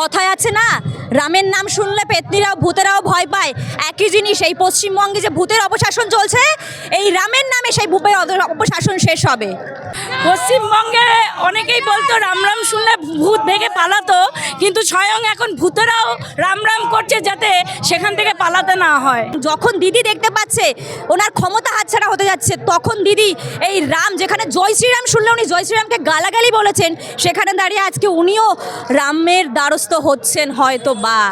কথায় আছে না? রামের নাম শুনলে পেতনিরাও ভূতেরাও ভয় পায়। একই জিনিস, এই পশ্চিমবঙ্গে যে ভূতের অপশাসন চলছে, এই রামের নামে সেই ভূপের অপশাসন শেষ হবে। পশ্চিমবঙ্গে অনেকেই বলতো, রাম রাম শুনলে ভূত ভেগে পালাতো। কিন্তু স্বয়ং এখন ভূতেরাও রাম রাম করছে যাতে সেখান থেকে পালাতে না হয়। যখন দিদি দেখতে পাচ্ছে ওনার ক্ষমতা হাতছাড়া হতে যাচ্ছে, তখন দিদি এই রাম, যেখানে জয় শ্রীরাম শুনলে উনি জয় শ্রীরামকে গালাগালি বলেছেন, সেখানে দাঁড়িয়ে আজকে উনিও রামের দ্বারস্থ হচ্ছেন হয়তো বা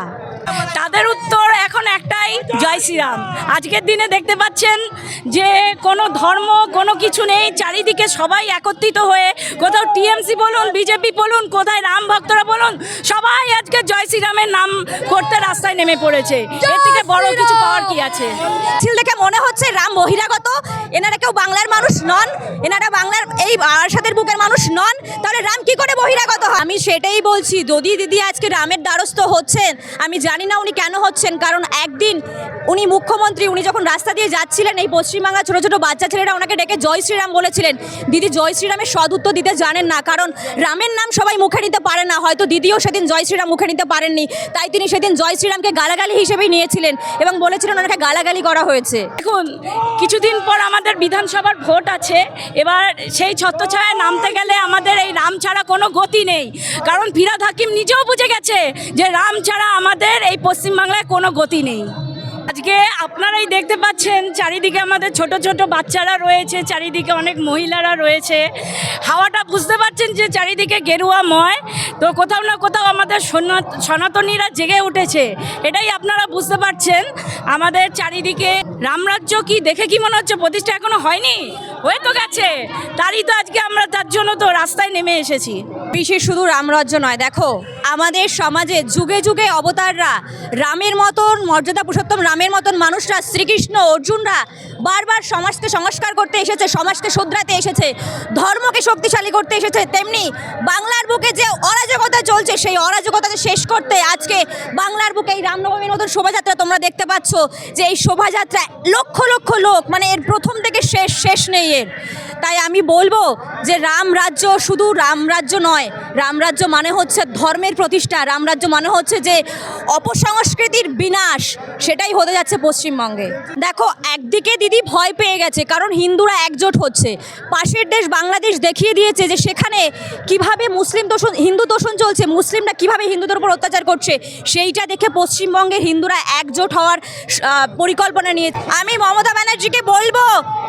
তাদের উত্তর এখন একটাই জয় শ্রীরাম। আজকের দিনে দেখতে পাচ্ছেন যে কোনো ধর্ম কোনো কিছু নেই চারিদিকে সবাই একত্রিত হয়ে কোথাও টিএমসি বলুন বিজেপি বলুন কোথায় রাম ভক্তরা বলুন সবাই আজকে জয় শ্রীরামের নাম করতে রাস্তায় নেমে পড়েছে। এর থেকে বড় কিছু পাওয়ার কি আছে? ছিল দেখে মনে হচ্ছে রাম বহিরাগত এনারা কেউ বাংলার মানুষ নন এনারা বাংলার এই আরসাদের বুকের মানুষ নন তাহলে রাম কি করে বহিরাগত আমি সেটাই বলছি যদি দিদি আজকে রামের দ্বারস্থ হচ্ছেন আমি জানি না উনি কেন হচ্ছেন? কারণ একদিন উনি মুখ্যমন্ত্রী, উনি যখন রাস্তা দিয়ে যাচ্ছিলেন, এই পশ্চিমবাংলার ছোটো ছোটো বাচ্চা ছেলেরা ওনাকে ডেকে জয় শ্রীরাম বলেছিলেন। দিদি, জয় শ্রীরামের সদ উত্তর দিতে জানেন না, কারণ রামের নাম সবাই মুখে নিতে পারে না। হয়তো দিদিও সেদিন জয় শ্রীরাম মুখে নিতে পারেননি। তাই তিনি সেদিন জয় শ্রীরামকে গালাগালি হিসেবেই নিয়েছিলেন এবং বলেছিলেন ওনাকে গালাগালি করা হয়েছে। দেখুন, কিছুদিন পর আমাদের বিধানসভার ভোট আছে। এবার সেই ছত্রছায়ায় নামতে গেলে আমাদের এই রাম ছাড়া কোনো গতি নেই। কারণ ফিরাদ হাকিম নিজেও বুঝে গেছে যে রাম ছাড়া আমাদের এই পশ্চিমবাংলায় কোনো গতি নেই। আজকে আপনারাই দেখতে পাচ্ছেন, চারিদিকে আমাদের ছোট ছোট বাচ্চারা রয়েছে, চারিদিকে অনেক মহিলারা রয়েছে। হাওয়াটা বুঝতে পারছেন যে চারিদিকে গেরুয়াময়, তো কোথাও না কোথাও আমাদের সনা- সনাতনীরা জেগে উঠেছে। এটাই আপনারা বুঝতে পারছেন। আমাদের চারিদিকে রামরাজ্য কি, দেখে কি মনে হচ্ছে প্রতিষ্ঠা এখনও হয়নি? হয়ে তো গেছে। তারই তো আজকে আমরা, তার জন্য তো রাস্তায় নেমে এসেছি। বিশেষ শুধু রামরাজ্য নয়, দেখো আমাদের সমাজে যুগে যুগে অবতাররা, রামের মতন মর্যাদা পুরুষোত্তম, রামের মতন মানুষরা, শ্রীকৃষ্ণ, অর্জুনরা বারবার সমাজকে সংস্কার করতে এসেছে, সমাজকে শুধরাতে এসেছে, ধর্মকে শক্তিশালী করতে এসেছে, তেমনি বাংলার বুকে যে অরাজকতা চলছে, সেই অরাজকতাকে শেষ করতে আজকে বাংলার বুকে এই রামনবমীর মতন শোভাযাত্রা তোমরা দেখতে পাচ্ছ যে এই শোভাযাত্রা লক্ষ লক্ষ লোক মানে এর প্রথম থেকে শেষ শেষ নেই এর। তাই আমি বলব যে রাম রাজ্য শুধু রাম রাজ্য নয় রামরাজ্য মানে হচ্ছে ধর্মের প্রতিষ্ঠা রামরাজ্য মানে হচ্ছে যে অপসংস্কৃতির বিনাশ, সেটাই হতে যাচ্ছে পশ্চিমবঙ্গে। দেখো, একদিকে দিদি ভয় পেয়ে গেছে, কারণ হিন্দুরা একজোট হচ্ছে। পাশের দেশ বাংলাদেশ দেখিয়ে দিয়েছে যে সেখানে কীভাবে মুসলিম দোষণ, হিন্দু দোষণ চলছে, মুসলিমরা কীভাবে হিন্দুদের উপর অত্যাচার করছে, সেইটা দেখে পশ্চিমবঙ্গের হিন্দুরা একজোট হওয়ার পরিকল্পনা নিয়ে, আমি মমতা ব্যানার্জিকে বলব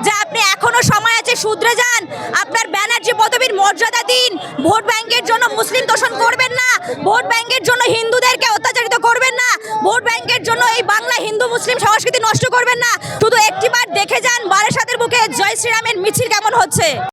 যে আপনি এখনও সময় আছে শুধরে যান আপনার ব্যানার্জি পদবীর মর্যাদা দিন ভোট ব্যাংকের জন্য মুসলিম দোষণ করবেন না। ভোট ব্যাংকের জন্য হিন্দুদেরকে অত্যাচারিত করবেন না। ভোট ব্যাংকের জন্য এই বাংলা হিন্দু মুসলিম সংস্কৃতি নষ্ট করবেন না। শুধু একটিবার দেখে যান বারাসাতের বুকে জয় শ্রীরামের মিছিল কেমন হচ্ছে।